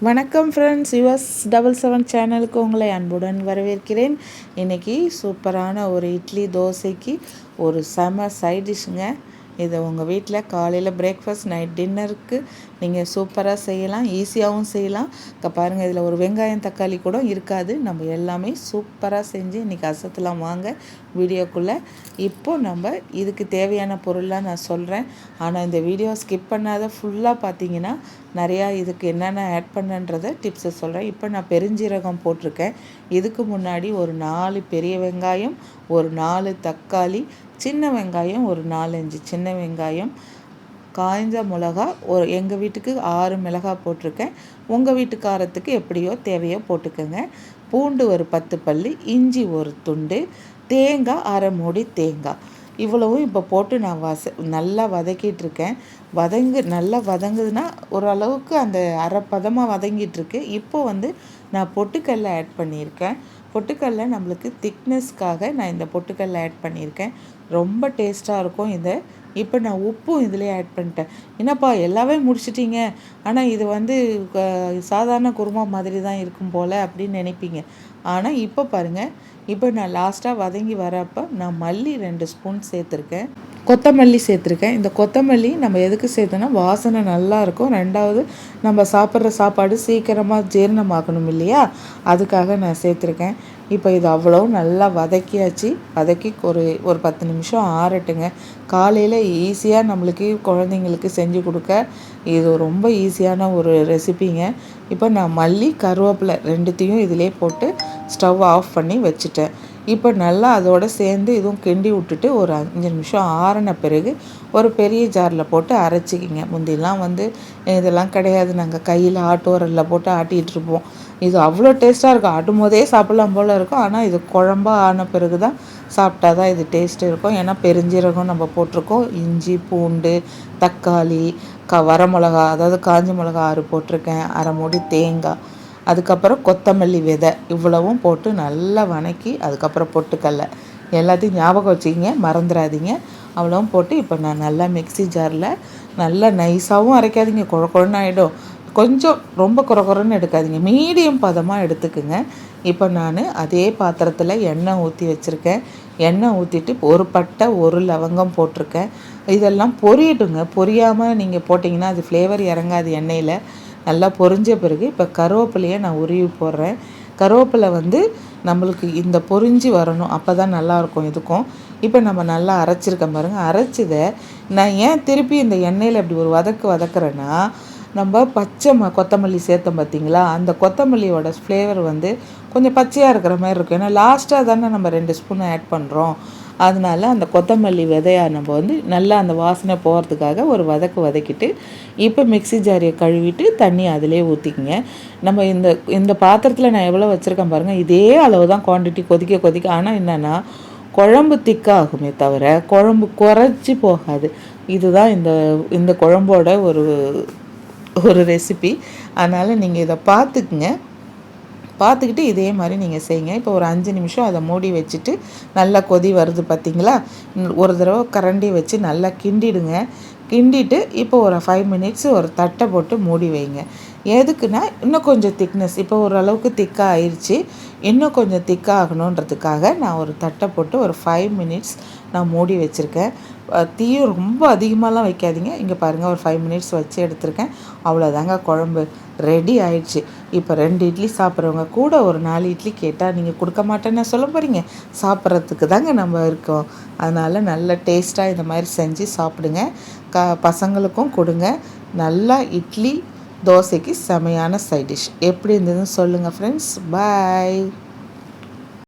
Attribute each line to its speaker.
Speaker 1: வணக்கம் friends US double seven சேனலுக்கு உங்களை அன்புடன் வரவேற்கிறேன். இன்றைக்கி சூப்பரான ஒரு இட்லி தோசைக்கு ஒரு செம சைடிஷ்ங்க இதை உங்கள் வீட்டில் காலையில் பிரேக்ஃபாஸ்ட் நைட் டின்னருக்கு நீங்கள் சூப்பராக செய்யலாம் ஈஸியாகவும் செய்யலாம். இப்போ பாருங்கள் இதில் ஒரு வெங்காயம் தக்காளி கூட இருக்காது. நம்ம எல்லாமே சூப்பராக செஞ்சு இன்றைக்கி அசத்தலாம் வாங்க வீடியோக்குள்ளே. இப்போது நம்ம இதுக்கு தேவையான பொருள்லாம் நான் சொல்கிறேன் ஆனால் இந்த வீடியோ ஸ்கிப் பண்ணாத ஃபுல்லாக பார்த்தீங்கன்னா நிறையா இதுக்கு என்னென்ன ஆட் பண்ணுன்றதை டிப்ஸை சொல்கிறேன் இப்போ நான் பெருஞ்சீரகம் போட்டிருக்கேன். இதுக்கு முன்னாடி ஒரு நாலு பெரிய வெங்காயம் ஒரு நாலு தக்காளி சின்ன வெங்காயம் ஒரு நாலஞ்சு சின்ன வெங்காயம் காய்ஞ்ச மிளகா ஒரு எங்கள் வீட்டுக்கு ஆறு மிளகா போட்டிருக்கேன். உங்கள் வீட்டுக்காரத்துக்கு எப்படியோ தேவையோ போட்டுக்கோங்க. பூண்டு ஒரு பத்து பல்லி இஞ்சி ஒரு துண்டு தேங்காய் அரை மூடி தேங்காய். இவ்வளவும் இப்போ போட்டு நான் வச நல்லா வதக்கிட்டுருக்கேன். வதங்கு நல்லா வதங்குதுன்னா ஓரளவுக்கு அந்த அரைப்பதமாக வதங்கிட்டுருக்கு. இப்போ வந்து நான் பொட்டுக்கல்லை ஆட் பண்ணியிருக்கேன். பொட்டுக்கல்லை நம்மளுக்கு திக்னஸ்க்காக நான் இந்த பொட்டுக்கல்லை ஆட் பண்ணியிருக்கேன். ரொம்ப டேஸ்ட்டாக இருக்கும் இதை. இப்போ நான் உப்பும் இதிலே ஆட் பண்ணிட்டேன். என்னப்பா எல்லாமே முடிச்சிட்டிங்க. ஆனால் இது வந்து சாதாரண குருமா மாதிரி தான் இருக்கும் போல் அப்படின்னு நினைப்பீங்க. ஆனால் இப்போ பாருங்கள் இப்போ நான் லாஸ்ட்டாக வதங்கி வரப்போ நான் மல்லி ரெண்டு ஸ்பூன் சேர்த்துருக்கேன். கொத்தமல்லி சேர்த்துருக்கேன். இந்த கொத்தமல்லி நம்ம எதுக்கு சேர்த்தோன்னா வாசனை நல்லா இருக்கும். ரெண்டாவது நம்ம சாப்பிட்ற சாப்பாடு சீக்கிரமாக ஜீரணமாகணும் இல்லையா? அதுக்காக நான் சேர்த்துருக்கேன். இப்போ இது அவ்வளோ நல்லா வதக்கியாச்சு. வதக்கி ஒரு ஒரு பத்து நிமிஷம் ஆறட்டுங்க. காலையில் ஈஸியாக நம்மளுக்கு குழந்தைங்களுக்கு செஞ்சு கொடுக்க இது ரொம்ப ஈஸியான ஒரு ரெசிபிங்க இப்போ நான் மல்லி கருவேப்பிலை ரெண்டுத்தையும் இதிலே போட்டு ஸ்டவ் ஆஃப் பண்ணி வச்சுட்டேன். இப்போ நல்லா அதோடு சேர்ந்து இதுவும் கிண்டி விட்டுட்டு ஒரு அஞ்சு நிமிஷம் ஆறின பிறகு ஒரு பெரிய ஜாரில் போட்டு அரைச்சிக்கிங்க. முந்திலாம் வந்து இதெல்லாம் கிடையாது. நாங்கள் கையில் ஆட்டோரில் போட்டு ஆட்டிகிட்டு இருப்போம். இது அவ்வளோ டேஸ்ட்டாக இருக்கும். ஆட்டும் போதே சாப்பிட்லாம் போல் இருக்கும். ஆனால் இது குழம்பாக ஆன பிறகு தான் சாப்பிட்டா தான் இது டேஸ்ட்டு இருக்கும். ஏன்னா பெருஞ்சீரகம் நம்ம போட்டிருக்கோம். இஞ்சி பூண்டு தக்காளி க வரமிளகா அதாவது காஞ்சி மிளகா ஆறு போட்டிருக்கேன். அரை மூடி தேங்காய். அதுக்கப்புறம் கொத்தமல்லி விதை இவ்வளவும் போட்டு நல்லா வணக்கி அதுக்கப்புறம் பொட்டுக்கடலை. எல்லாத்தையும் ஞாபகம் வச்சுக்கிங்க மறந்துடாதீங்க. அவ்வளவும் போட்டு இப்போ நான் நல்லா மிக்சி ஜாரில் நல்லா நைஸாகவும் அரைக்காதீங்க குழ குழன்னு ஆகிடும் கொஞ்சம் ரொம்ப குறை குறைன்னு எடுக்காதீங்க மீடியம் பதமாக எடுத்துக்குங்க. இப்போ நான் அதே பாத்திரத்தில் எண்ணெய் ஊற்றி வச்சுருக்கேன். எண்ணெய் ஊற்றிட்டு ஒரு பட்டை ஒரு லவங்கம் போட்டிருக்கேன். இதெல்லாம் பொரியட்டுங்க பொரியாமல் நீங்கள் போட்டிங்கன்னா அது ஃப்ளேவர் இறங்காது எண்ணெயில். நல்லா பொரிஞ்ச பிறகு இப்போ கருவேப்பிலையை நான் உருவி போடுறேன். கருவேப்பிலை வந்து நம்மளுக்கு இந்த பொரிஞ்சு வரணும். அப்போ தான் நல்லாயிருக்கும் இதுக்கும் இப்போ நம்ம நல்லா அரைச்சிருக்கேன் பாருங்கள் அரைச்சதை நான் ஏன் திருப்பி இந்த எண்ணெயில் அப்படி ஒரு வதக்கு வதக்குறேன்னா நம்ம பச்சை ம கொத்தமல்லி சேர்த்தோம் பார்த்தீங்களா அந்த கொத்தமல்லியோட ஃப்ளேவர் வந்து கொஞ்சம் பச்சையாக இருக்கிற மாதிரி இருக்கும். ஏன்னா லாஸ்ட்டாக தானே நம்ம ரெண்டு ஸ்பூன் ஆட் பண்ணுறோம் அதனால அந்த கொத்தமல்லி விதையை நம்ம வந்து நல்லா அந்த வாசனை போகிறதுக்காக ஒரு வதக்கு வதக்கிட்டு இப்போ மிக்சி ஜாரியை கழுவிட்டு தண்ணி அதிலே ஊற்றிக்கிங்க நம்ம இந்த இந்த பாத்திரத்தில் நான் எவ்வளோ வச்சுருக்கேன் பாருங்கள் இதே அளவு தான் குவான்டிட்டி கொதிக்க கொதிக்க. ஆனால் என்னென்னா குழம்பு திக்காகுமே தவிர குழம்பு குறைச்சி போகாது. இதுதான் இந்த இந்த குழம்போட ஒரு ஒரு ரெசிபி அதனால் நீங்கள் இதை பார்த்துக்குங்க. பார்த்துக்கிட்டு இதே மாதிரி நீங்கள் செய்யுங்க. இப்போ ஒரு அஞ்சு நிமிஷம் அதை மூடி வச்சுட்டு நல்லா கொதி வருது பார்த்தீங்களா? ஒரு தடவை கரண்டி வச்சு நல்லா கிண்டிடுங்க. கிண்டிட்டு இப்போ ஒரு ஃபைவ் மினிட்ஸ் ஒரு தட்டை போட்டு மூடி வைங்க. எதுக்குன்னா இன்னும் கொஞ்சம் திக்னஸ் இப்போ ஓரளவுக்கு திக்காக ஆயிடுச்சு இன்னும் கொஞ்சம் திக்காக ஆகணுன்றதுக்காக நான் ஒரு தட்டை போட்டு ஒரு ஃபைவ் மினிட்ஸ் நான் மூடி வச்சுருக்கேன். தீயும் ரொம்ப அதிகமாகலாம் வைக்காதீங்க. இங்கே பாருங்கள் ஒரு ஃபைவ் மினிட்ஸ் வச்சு எடுத்திருக்கேன். அவ்வளோதாங்க குழம்பு. ரெடி ஆயிடுச்சு. இப்போ ரெண்டு இட்லி சாப்பிட்றவங்க கூட ஒரு நாலு இட்லி கேட்டால் நீங்கள் கொடுக்க மாட்டேன்னு சொல்ல போகிறீங்க சாப்பிட்றதுக்கு தாங்க நம்ம இருக்கோம். அதனால் நல்ல டேஸ்ட்டாக இந்த மாதிரி செஞ்சு சாப்பிடுங்க. க பசங்களுக்கும் கொடுங்க. நல்லா இட்லி தோசைக்கு செமையான சைட் டிஷ் எப்படி இருந்ததுன்னு சொல்லுங்கள் ஃப்ரெண்ட்ஸ் பாய்